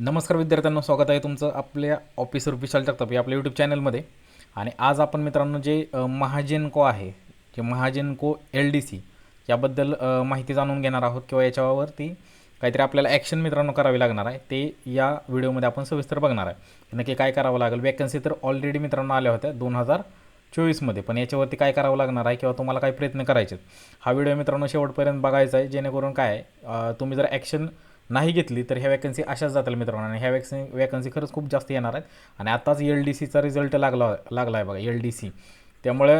नमस्कार विद्यार्थ्यांना स्वागत आहे तुमचं आपल्या ऑफिसर विशाल जगताप या आपल्या यूट्यूब चॅनलमध्ये आणि आज आपण मित्रांनो जे महाजेनको आहे जे महाजेनको एल डी सी याबद्दल माहिती जाणून घेणार आहोत किंवा याच्यावरती काहीतरी आपल्याला ॲक्शन मित्रांनो करावी लागणार आहे ते या व्हिडिओमध्ये आपण सविस्तर बघणार आहे. नक्की काय करावं लागेल? वॅकन्सी तर ऑलरेडी मित्रांनो आल्या होत्या दोन हजार चोवीसमध्ये पण याच्यावरती काय करावं लागणार आहे किंवा तुम्हाला काय प्रयत्न करायचे आहेत. हा व्हिडिओ मित्रांनो शेवटपर्यंत बघायचा आहे जेणेकरून काय तुम्ही जर ॲक्शन नाही घेतली तर ह्या वॅकन्सी अशाच जातील मित्रांनो. आणि ह्या वॅक्सिन वॅकन्सी खरंच खूप जास्त येणार आहेत. आणि आताच एल डी सीचा रिझल्ट लागला लागला आहे बघा एल डी सी त्यामुळे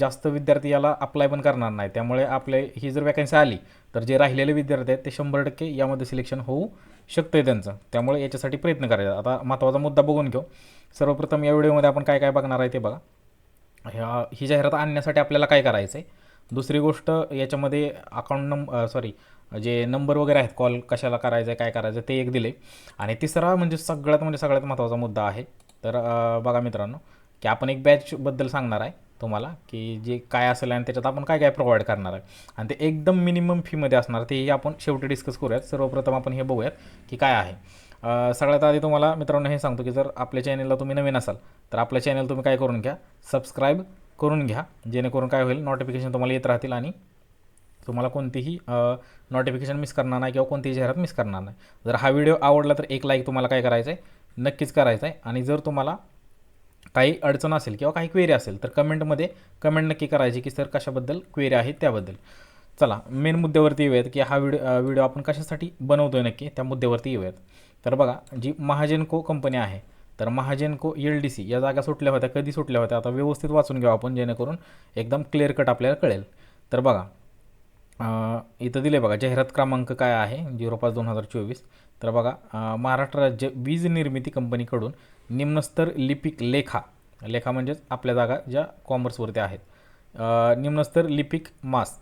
जास्त विद्यार्थी याला अप्लाय पण करणार नाही. त्यामुळे आपले ही जर वॅकन्सी आली तर जे राहिलेले विद्यार्थी आहेत ते शंभर टक्के यामध्ये सिलेक्शन होऊ शकतं आहे त्यांचं. त्यामुळे याच्यासाठी प्रयत्न करायचा. आता महत्त्वाचा मुद्दा बघून घेऊ. सर्वप्रथम या व्हिडिओमध्ये आपण काय काय बघणार आहे ते बघा. ह्या ही जाहिरात आणण्यासाठी आपल्याला काय करायचं आहे दुसरी गोष्ट याच्यामध्ये अकाउंट नंबर सॉरी जे नंबर वगैरे आहेत कॉल कशाला करायचं आहे काय करायचं आहे ते एक दिले. आणि तिसरा म्हणजे सगळ्यात म्हणजे सगळ्यात महत्त्वाचा मुद्दा आहे. तर बघा मित्रांनो की आपण एक बॅचबद्दल सांगणार आहे तुम्हाला की जे काय असेल आणि त्याच्यात आपण काय काय प्रोव्हाइड करणार आहे. आणि ते एकदम मिनिमम फीमध्ये असणार तेही आपण शेवटी डिस्कस करूयात. सर्वप्रथम आपण हे बघूयात की काय आहे. सगळ्यात आधी तुम्हाला मित्रांनो हे सांगतो की जर आपल्या चॅनलला तुम्ही नवीन असाल तर आपलं चॅनल तुम्ही काय करून घ्या? सबस्क्राईब करून घ्या. जेणेकरून काय होईल नोटिफिकेशन तुम्हाला येत राहतील आणि तुम्हाला कोणतीही नोटिफिकेशन मिस करणार नाही किंवा कोणतीही जाहिरात मिस करणार नाही. जर हा व्हिडिओ आवडला तर एक लाईक तुम्हाला काय करायचं आहे नक्कीच करायचं आहे आणि जर तुम्हाला काही अडचण असेल किंवा काही क्वेरी असेल तर कमेंटमध्ये कमेंट नक्की करायची की सर कशाबद्दल क्वेरी आहे त्याबद्दल? चला मेन मुद्द्यावरती येऊयात की हा व्हिडिओ व्हिडिओ आपण कशासाठी बनवतो आहे नक्की? त्या मुद्द्यावरती येऊयात. तर बघा जी महाजनको कंपनी आहे तर महाजनको एल डी सी या जागा सुटल्या होत्या. कधी सुटल्या होत्या? आता व्यवस्थित वाचून घेऊ आपण जेणेकरून एकदम क्लिअर कट आपल्याला कळेल. तर बघा इथं दिले बघा जाहिरात क्रमांक काय आहे? झिरो पाच दोन हजार चोवीस. तर बघा महाराष्ट्र राज्य वीज निर्मिती कंपनीकडून निम्नस्तर लिपिक लेखा लेखा म्हणजेच आपल्या जागा ज्या कॉमर्सवरती आहेत. निम्नस्तर लिपिक मास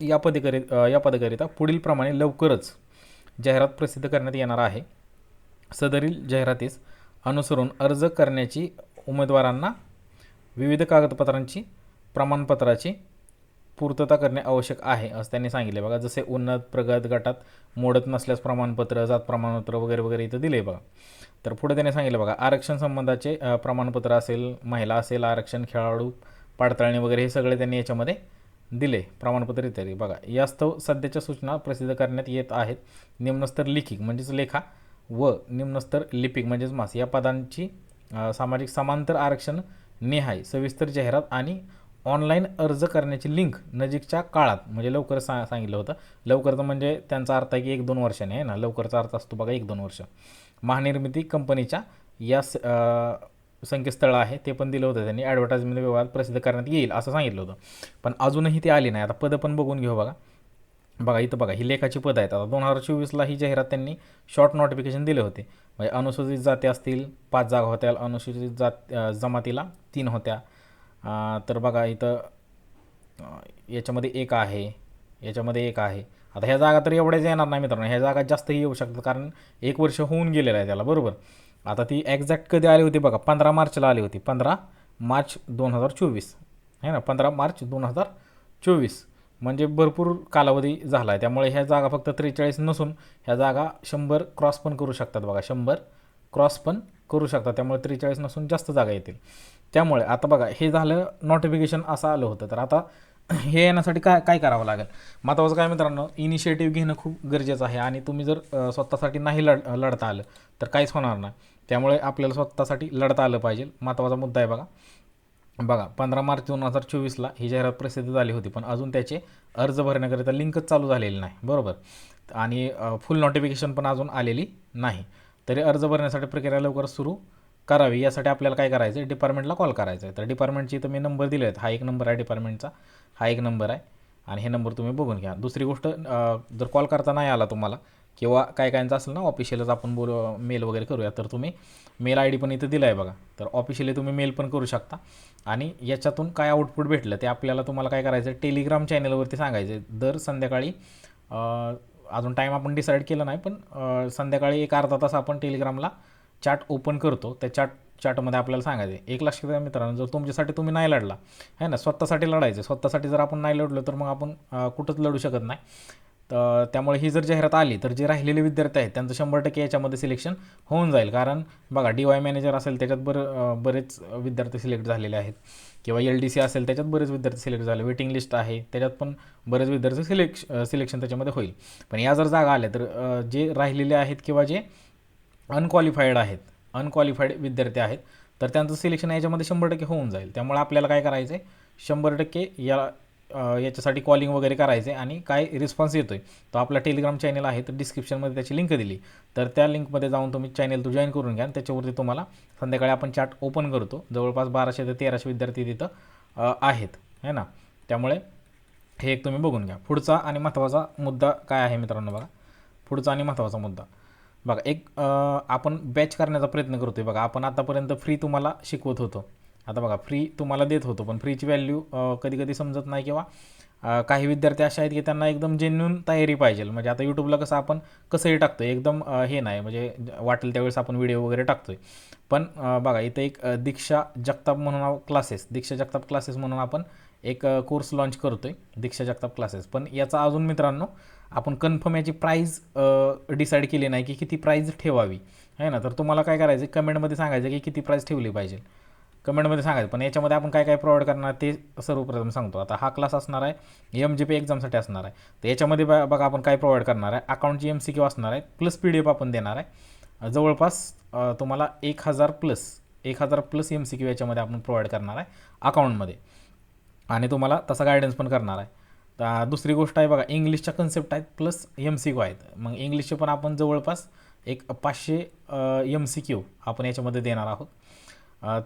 या पदेकरी या पदाकरिता पुढील प्रमाणे लवकरच जाहिरात प्रसिद्ध करण्यात येणार आहे. सदरील जाहिरातीस अनुसरून अर्ज करण्याची उमेदवारांना विविध कागदपत्रांची प्रमाणपत्राची पूर्तता करणे आवश्यक आहे असं त्यांनी सांगितले बघा जसे उन्नत प्रगत गटात मोडत नसल्यास प्रमाणपत्र जात प्रमाणपत्र वगैरे वगैरे इथं दिले बघा. तर पुढे त्यांनी सांगितलं बघा आरक्षण संबंधाचे प्रमाणपत्र असेल महिला असेल आरक्षण खेळाडू पाडताळणी वगैरे हे सगळे त्यांनी याच्यामध्ये दिले प्रमाणपत्र इत्यादी. बघा यास्तव सध्याच्या सूचना प्रसिद्ध करण्यात येत आहेत. निम्नस्तर लिखिक म्हणजेच लेखा व निम्नस्तर लिपिक म्हणजेच मास. या पदांची सामाजिक समांतर आरक्षण निहाय सविस्तर जाहिरात आणि ऑनलाईन अर्ज करण्याची लिंक नजीकच्या काळात म्हणजे लवकर सा सांगितलं होतं. लवकरचं म्हणजे त्यांचा अर्थ आहे की एक दोन वर्षाने आहे ना? लवकरचा अर्थ असतो बघा एक दोन वर्ष. महानिर्मिती कंपनीच्या या स संकेतस्थळ आहे ते पण दिलं होतं त्यांनी. ॲडव्हर्टाईजमेंट व्यवहार प्रसिद्ध करण्यात येईल असं सांगितलं होतं. पण अजूनही ते आली नाही. आता पदं पण बघून घेऊ बघा. बघा इथं बघा ही लेखाची पदं आहेत. आता दोन हजार चोवीसला ही जाहिरात त्यांनी शॉर्ट नोटिफिकेशन दिले होते. म्हणजे अनुसूचित जाती असतील पाच जागा होत्या. अनुसूचित जात जमातीला तीन होत्या. तर बघा इथं याच्यामध्ये एक आहे. याच्यामध्ये एक आहे. आता ह्या जागा तर एवढ्याच येणार नाही मित्रांनो. ह्या जागा जास्तही येऊ शकतात कारण एक वर्ष होऊन गेलेलं आहे त्याला. बरोबर? आता ती एक्झॅक्ट कधी आली होती बघा? पंधरा मार्चला आली होती. पंधरा मार्च दोन हजार चोवीस. आहे ना? पंधरा मार्च दोन हजार चोवीस. म्हणजे भरपूर कालावधी झाला आहे. त्यामुळे ह्या जागा फक्त त्रेचाळीस नसून ह्या जागा शंभर क्रॉस पण करू शकतात बघा. शंभर क्रॉस पण करू शकता. त्यामुळे त्रेचाळीस नसून जास्त जागा येतील. त्यामुळे आता बघा हे झालं नोटिफिकेशन असं आलं होतं. तर आता हे येण्यासाठी काय काय करावं लागेल? महत्त्वाचं काय मित्रांनो इनिशिएटिव्ह घेणं खूप गरजेचं आहे. आणि तुम्ही जर स्वतःसाठी नाही लढ लढता आलं तर काहीच होणार नाही. त्यामुळे आपल्याला स्वतःसाठी लढता आलं पाहिजे. महत्त्वाचा मुद्दा आहे बघा. बघा पंधरा मार्च दोन हजार चोवीसला ही जाहिरात प्रसिद्ध झाली होती पण अजून त्याचे अर्ज भरण्याकरिता लिंकच चालू झालेली नाही. बरोबर? आणि फुल नोटिफिकेशन पण अजून आलेली नाही. तरी अर्ज भरण्यासाठी प्रक्रिया लवकरच सुरू करावी. यासाठी आपल्याला काय करायचं आहे डिपार्टमेंटला कॉल करायचा आहे तर डिपार्टमेंटची इथं मी नंबर दिले आहेत हा एक नंबर आहे डिपार्टमेंटचा हा एक नंबर आहे. आणि हे नंबर तुम्ही बघून घ्या. दुसरी गोष्ट जर कॉल करता नाही आला तुम्हाला किंवा काय कायचं असेल ना ऑफिशियलच आपण बोल मेल वगैरे करूया तर तुम्ही मेल आय डी पण इथं दिला आहे बघा. तर ऑफिशियली तुम्ही मेल पण करू शकता. आणि याच्यातून काय आउटपुट भेटलं ते आपल्याला तुम्हाला काय करायचं आहे टेलिग्राम चॅनलवरती सांगायचं आहे दर संध्याकाळी अजून टाईम आपण डिसाईड केला नाही पण संध्याकाळी एक अर्धा तास आपण टेलिग्रामला चॅट ओपन करतो. त्या चॅट चॅटमध्ये आपल्याला सांगायचं आहे एक लक्षात द्या मित्रांनो जर तुमच्यासाठी तुम्ही नाही लढला आहे ना स्वतःसाठी लढायचं स्वतःसाठी जर आपण नाही लढलो तर मग आपण कुठंच लढू शकत नाही. तर त्यामुळे ही जर जाहिरात आली तर जे राहिलेले विद्यार्थी आहेत त्यांचं शंभर टक्के याच्यामध्ये सिलेक्शन होऊन जाईल. कारण बघा डी वाय मॅनेजर असेल त्याच्यात बरं बरेच विद्यार्थी सिलेक्ट झालेले आहेत. किंवा एल डी सी असेल त्याच्यात बरेच विद्यार्थी सिलेक्ट झाले. वेटिंग लिस्ट आहे त्याच्यात पण बरेच विद्यार्थी सिलेक्श सिलेक्शन त्याच्यामध्ये होईल. पण या जर जागा आल्या तर जे राहिलेले आहेत किंवा जे अनक्वालिफाईड आहेत अनक्वालिफाईड विद्यार्थी आहेत तर त्यांचं सिलेक्शन याच्यामध्ये शंभर टक्के होऊन जाईल. त्यामुळे आपल्याला काय करायचं आहे शंभर टक्के या याच्यासाठी कॉलिंग वगैरे करायचे आणि काय रिस्पॉन्स येतो आहे तो आपला टेलिग्राम चॅनल आहे तर डिस्क्रिप्शनमध्ये त्याची लिंक दिली. तर त्या लिंकमध्ये जाऊन तुम्ही चॅनल तो जॉईन करून घ्या आणि त्याच्यावरती तुम्हाला संध्याकाळी आपण चॅट ओपन करतो. जवळपास बाराशे ते तेराशे विद्यार्थी तिथं आहेत. है ना? त्यामुळे हे एक तुम्ही बघून घ्या. पुढचा आणि महत्त्वाचा मुद्दा काय आहे मित्रांनो बघा? पुढचा आणि महत्त्वाचा मुद्दा. बघा एक आपण बॅच करण्याचा प्रयत्न करतो आहे बघा. आपण आतापर्यंत फ्री तुम्हाला शिकवत होतो. आता बघा फ्री तुम्हाला देत होतो पण फ्रीची व्हॅल्यू कधी कधी समजत नाही किंवा काही विद्यार्थी असे आहेत की त्यांना एकदम जेन्युन तयारी पाहिजे. म्हणजे आता यूट्यूबला कसं आपण कसंही टाकतो एकदम हे नाही. म्हणजे वाटेल त्यावेळेस आपण व्हिडिओ वगैरे टाकतोय. पण बघा इथं एक दीक्षा जगताप म्हणून क्लासेस दीक्षा जगताप क्लासेस म्हणून आपण एक कोर्स लॉन्च करतोय दीक्षा जगताप क्लासेस पण याचा अजून मित्रांनो आपण कन्फर्म याची प्राईज डिसाईड केली नाही की किती प्राईज ठेवावी. आहे ना? तर तुम्हाला काय करायचं कमेंटमध्ये सांगायचं की किती प्राईज ठेवली पाहिजे. कमेंटमध्ये सांगायचं पण याच्यामध्ये आपण काय काय प्रोव्हाइड करणार ते सर्वप्रथम सांगतो. आता हा क्लास असणार आहे एम जी पी एक्झामसाठी असणार आहे. तर याच्यामध्ये ब- बघा आपण काय प्रोव्हाइड करणार आहे. अकाउंटची एम सी क्यू असणार आहे प्लस पी डी एफ आपण देणार आहे. जवळपास तुम्हाला एक हजार प्लस एक हजार प्लस एम सी क्यू याच्यामध्ये आपण प्रोव्हाइड करणार आहे अकाउंटमध्ये आणि तुम्हाला तसा गायडन्स पण करणार आहे. तर दुसरी गोष्ट आहे बघा इंग्लिशच्या कन्सेप्ट आहेत प्लस एम सी क्यू आहेत. मग इंग्लिशचे पण आपण जवळपास एक पाचशे एम सी क्यू आपण याच्यामध्ये देणार आहोत.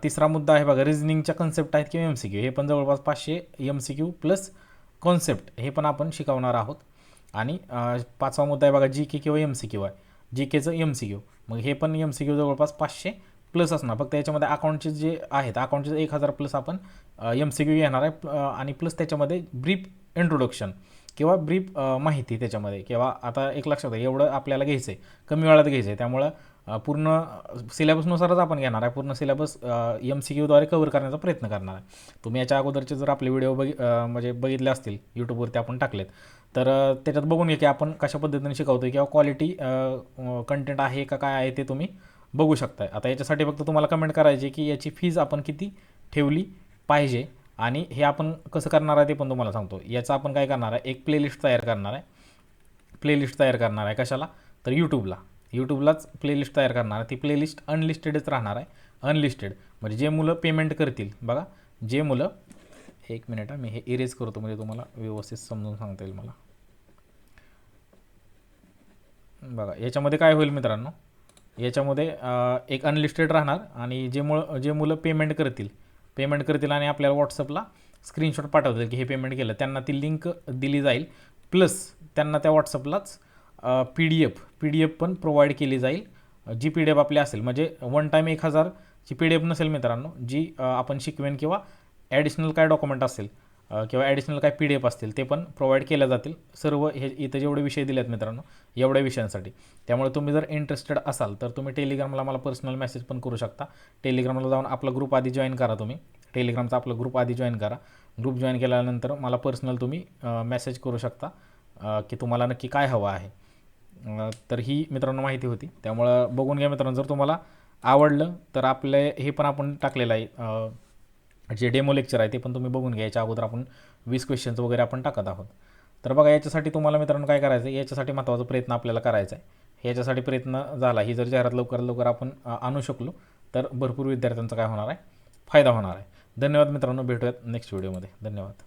तिसरा मुद्दा आहे बघा रिझनिंगच्या कन्सेप्ट आहेत किंवा एम सी क्यू हे पण जवळपास पाचशे M C Q plus concept हे पण आपण शिकवणार आहोत. आणि पाचवा मुद्दा आहे बघा जी के किंवा एम सी क्यू आहे. जी केचं एम सी क्यू मग हे पण एम सी क्यू जवळपास पाचशे प्लस असणार. फक्त याच्यामध्ये अकाउंटचे जे आहेत अकाउंटचे एक हजार प्लस आपण एम सी क्यू येणार आहे आणि प्लस त्याच्यामध्ये ब्रीफ इंट्रोडक्शन किंवा ब्रीफ माहिती त्याच्यामध्ये. किंवा आता एक लक्षात आहे एवढं आपल्याला घ्यायचं आहे कमी वेळात घ्यायचं आहे त्यामुळं पूर्ण सिलेबसनुसारच आपण घेणार आहे. पूर्ण सिलेबस एम सी क्यूद्वारे कवर करण्याचा प्रयत्न करणार आहे. तुम्ही याच्या अगोदरचे जर आपले व्हिडिओ बघि म्हणजे बघितले असतील यूट्यूबवरती आपण टाकलेत तर त्याच्यात बघून घ्या की आपण कशा पद्धतीने शिकवतो किंवा क्वालिटी कंटेंट आहे का काय आहे ते तुम्ही बघू शकताय. आता याच्यासाठी फक्त तुम्हाला कमेंट करायची की याची फीज आपण किती ठेवली पाहिजे आणि हे आपण कसं करणार आहे ते पण तुम्हाला सांगतो. याचं आपण काय करणार आहे एक प्लेलिस्ट तयार करणार आहे. प्लेलिस्ट तयार करणार आहे कशाला? तर यूट्यूबला यूट्यूबलाच प्लेलिस्ट तयार करणार आहे. ती प्लेलिस्ट अनलिस्टेडच राहणार आहे. अनलिस्टेड म्हणजे जे मुलं पेमेंट करतील. बघा जे मुलं एक मिनिट मी हे इरेज करतो म्हणजे तुम्हाला व्यवस्थित समजून सांगता येईल मला. बघा याच्यामध्ये काय होईल मित्रांनो? याच्यामध्ये एक अनलिस्टेड राहणार आणि जे मुळ जे मुलं पेमेंट करतील पेमेंट करतील आणि आपल्याला व्हॉट्सअपला स्क्रीनशॉट पाठवतील की हे पेमेंट केलं. त्यांना ती लिंक दिली जाईल. प्लस त्यांना त्या व्हॉट्सअपलाच P D F P D F पण प्रोव्हाइड केली जाईल. जी पी डी एफ आपली असेल म्हणजे वन टाईम एक हजारची पी डी एफ नसेल मित्रांनो जी आपण शिकवेन किंवा ॲडिशनल काय डॉक्युमेंट असेल किंवा ॲडिशनल काय पी डी एफ असतील ते पण प्रोव्हाइड केल्या जातील. सर्व हे इथं जेवढे विषय दिले आहेत मित्रांनो एवढ्या विषयांसाठी. त्यामुळे तुम्ही जर इंटरेस्टेड असाल तर तुम्ही टेलिग्रामला मला पर्सनल मेसेज पण करू शकता. टेलिग्रामला जाऊन आपला ग्रुप आधी जॉईन करा तुम्ही. टेलिग्रामचा आपला ग्रुप आधी जॉईन करा. ग्रुप जॉईन केल्यानंतर मला पर्सनल तुम्ही मेसेज करू शकता की तुम्हाला नक्की काय हवं आहे. तर ही मित्रांनो माहिती होती. त्यामुळं बघून घ्या मित्रांनो जर तुम्हाला आवडलं तर आपले हे पण आपण टाकलेलं आहे. जे डेमो लेक्चर आहे ते पण तुम्ही बघून घ्या. याच्या अगोदर आपण वीस क्वेश्चन्स वगैरे आपण टाकत आहोत. तर बघा याच्यासाठी तुम्हाला मित्रांनो काय करायचं आहे? याच्यासाठी महत्त्वाचा प्रयत्न आपल्याला करायचा आहे. याच्यासाठी प्रयत्न झाला ही जर जाहिरात लवकर लवकर आपण आणू शकलो तर भरपूर विद्यार्थ्यांचा काय होणार आहे? फायदा होणार आहे. धन्यवाद मित्रांनो. भेटूयात नेक्स्ट व्हिडिओमध्ये धन्यवाद.